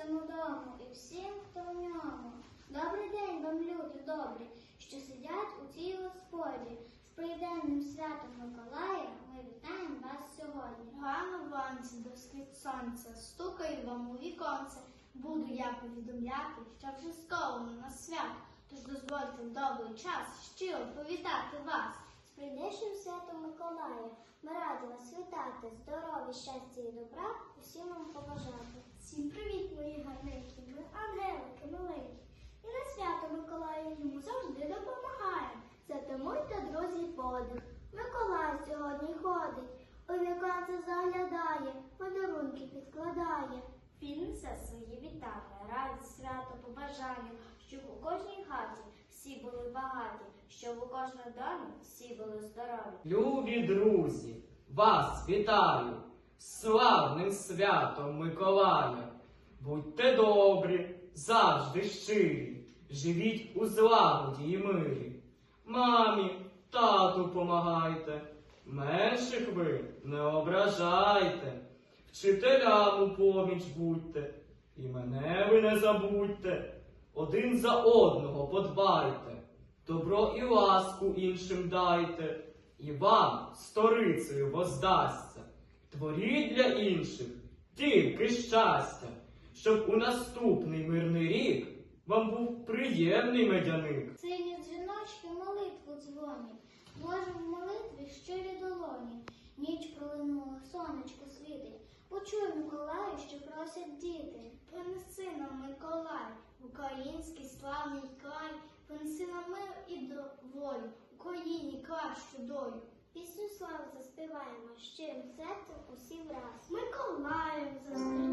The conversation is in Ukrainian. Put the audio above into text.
цьому дому і всім, хто в ньому. Добрий день вам, люди добрі, що сидять у цій господі. З прийденним святом Миколая ми вітаємо вас сьогодні. Рано вранці до сонця, стукаю вам у віконце. Буду я повідомляти, що вже скоро на свят. Тож дозвольте в добрий час щиро повітати вас. З прийдешнім святом Миколая ми раді вас вітати, здоров'я, щастя і добра усім вам побажати. Всім привіт, мої гарненькі, ми ангелики маленькі. І на свято Миколая йому завжди допомагає. Затамуйте, друзі, подих. Миколай сьогодні ходить, у віконце заглядає, подарунки підкладає. Він несе свої вітання, радість, свято, побажання, щоб у кожній хаті всі були багаті, щоб у кожному домі всі були здорові. Любі друзі, вас вітаю славним святом Миколая. Будьте добрі, завжди щирі, живіть у злагоді і мирі. Мамі, тату помагайте, менших ви не ображайте, вчителям у поміч будьте, і мене ви не забудьте, один за одного подбайте, добро і ласку іншим дайте, і вам сторицею воздасться. Творіть для інших тільки щастя, щоб у наступний мирний рік вам був приємний медяник. Сині дзвіночки молитву дзвонять, Боже в молитві щирі долоні. Ніч пролинула, сонечко світить. Почуй, Миколаю, що просять діти. Принеси нам Миколай, український славний край, принеси нам мир і доволі, Україні кращу долю. Пісню слави заспіваємо, щирим серцем усі враз. Миколаєм зустрічаємо,